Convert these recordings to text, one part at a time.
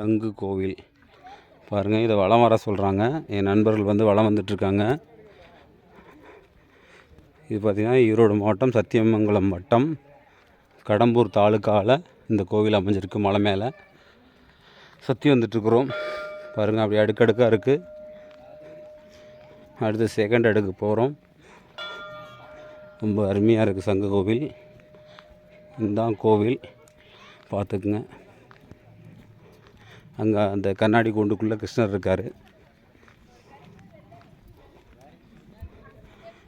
சங்கு கோவில். பாருங்கள் இதை வலம் வர சொல்கிறாங்க என் நண்பர்கள் வந்து வலம் வந்துட்டுருக்காங்க. இது பார்த்திங்கன்னா ஈரோடு மாவட்டம் சத்தியமங்கலம் வட்டம். கடம்பூர் தாலுக்காவில் இந்த கோவில் அமைஞ்சிருக்கு மலை மேலே. சுற்றி வந்துட்டுருக்குறோம். பாருங்கள் அப்படி அடுக்கடுக்காக இருக்குது அடுத்து செகண்ட் அடுக்கு போகிறோம் ரொம்ப அருமையாக இருக்குது சங்கு கோவில். இதுதான் கோவில். பார்த்துக்குங்க. அங்கே அந்த கண்ணாடி கூண்டுக்குள்ளே கிருஷ்ணர் இருக்கார்.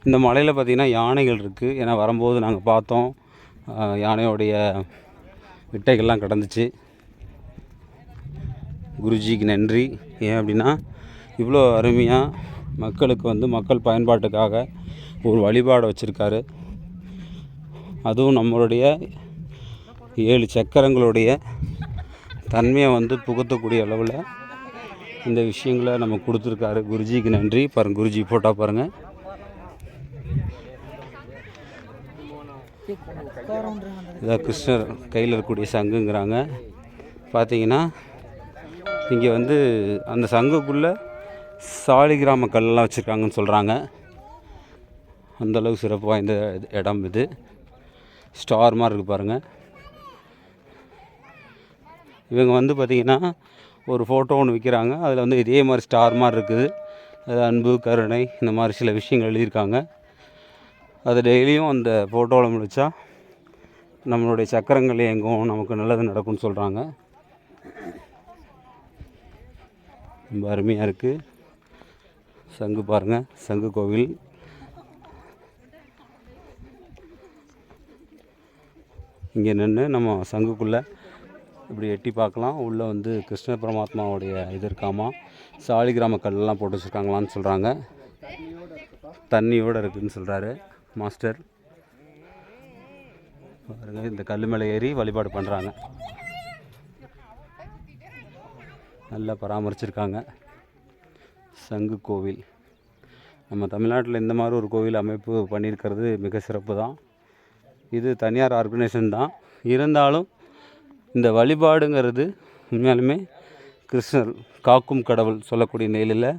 இந்த மலையில் பார்த்திங்கன்னா யானைகள் இருக்குது ஏன்னா வரும்போது நாங்கள் பார்த்தோம். யானையோடைய விட்டைகள்லாம் கிடந்துச்சு. குருஜிக்கு நன்றி. ஏன் அப்படின்னா இவ்வளோ அருமையாக மக்களுக்கு வந்து மக்கள் பயன்பாட்டுக்காக ஒரு வழிபாடு வச்சுருக்காரு. அதுவும் நம்மளுடைய ஏழு சக்கரங்களுடைய தன்மையை வந்து புகுத்தக்கூடிய அளவில் இந்த விஷயங்களை நம்ம கொடுத்துருக்காரு. குருஜிக்கு நன்றி. பாருங்கள் குருஜி போட்டால் பாருங்கள் இதான் கிருஷ்ணர் கையில் இருக்கக்கூடிய சங்குங்கிறாங்க. பார்த்தீங்கன்னா இங்கே வந்து அந்த சங்குக்குள்ளே சாலிகிராம கல்லெல்லாம் வச்சுருக்காங்கன்னு சொல்கிறாங்க அந்தளவுக்கு சிறப்பு வாய்ந்த இடம் இது. ஸ்டார் மாதிரி இருக்குது பாருங்கள் இவங்க வந்து பார்த்திங்கன்னா ஒரு ஃபோட்டோ ஒன்று விற்கிறாங்க அதில் வந்து இதே மாதிரி ஸ்டார் மாதிரி இருக்குது. அது அன்பு கருணை இந்த மாதிரி சில விஷயங்கள் எழுதியிருக்காங்க. அது டெய்லியும் அந்த ஃபோட்டோவில் முடித்தா நம்மளுடைய சக்கரங்கள் எங்கும் நமக்கு நல்லது நடக்கும்னு சொல்கிறாங்க ரொம்ப அருமையாக இருக்குது சங்கு பாருங்கள் சங்கு கோவில். இங்கே நின்று நம்ம சங்குக்குள்ளே இப்படி எட்டி பார்க்கலாம். உள்ளே வந்து கிருஷ்ண பரமாத்மாவுடைய இது இருக்காமா? சாலிகிராம கல்லெலாம் போட்டு வச்சுருக்காங்களான்னு சொல்கிறாங்க தண்ணியோடு இருக்குதுன்னு சொல்கிறாரு மாஸ்டர். பாருங்க இந்த கல் மேலே ஏறி வழிபாடு பண்ணுறாங்க நல்லா பராமரிச்சிருக்காங்க. சங்கு கோவில். நம்ம தமிழ்நாட்டில் இந்த மாதிரி ஒரு கோவில் அமைப்பு பண்ணியிருக்கிறது மிக சிறப்பு தான் இது தனியார் ஆர்கனைசேஷன் தான். இருந்தாலும் இந்த வழிபாடுங்கிறது உண்மையாலுமே கிருஷ்ணர் காக்கும் கடவுள் சொல்லக்கூடிய நிலையில்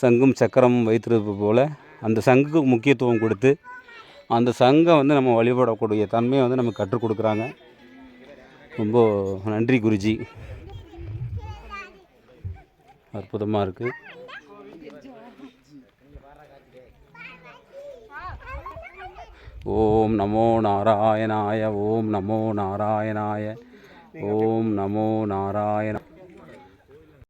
சங்கும் சக்கரமும் வைத்திருப்பது போல் அந்த சங்குக்கு முக்கியத்துவம் கொடுத்து அந்த சங்கை வந்து நம்ம வழிபடக்கூடிய தன்மையை வந்து நமக்கு கற்றுக் கொடுக்குறாங்க. ரொம்ப நன்றி குருஜி. அற்புதமாக இருக்குது ஓம் நமோ நாராயணாய ஓம் நமோ நாராயணாய. ஓம் நமோ நாராயண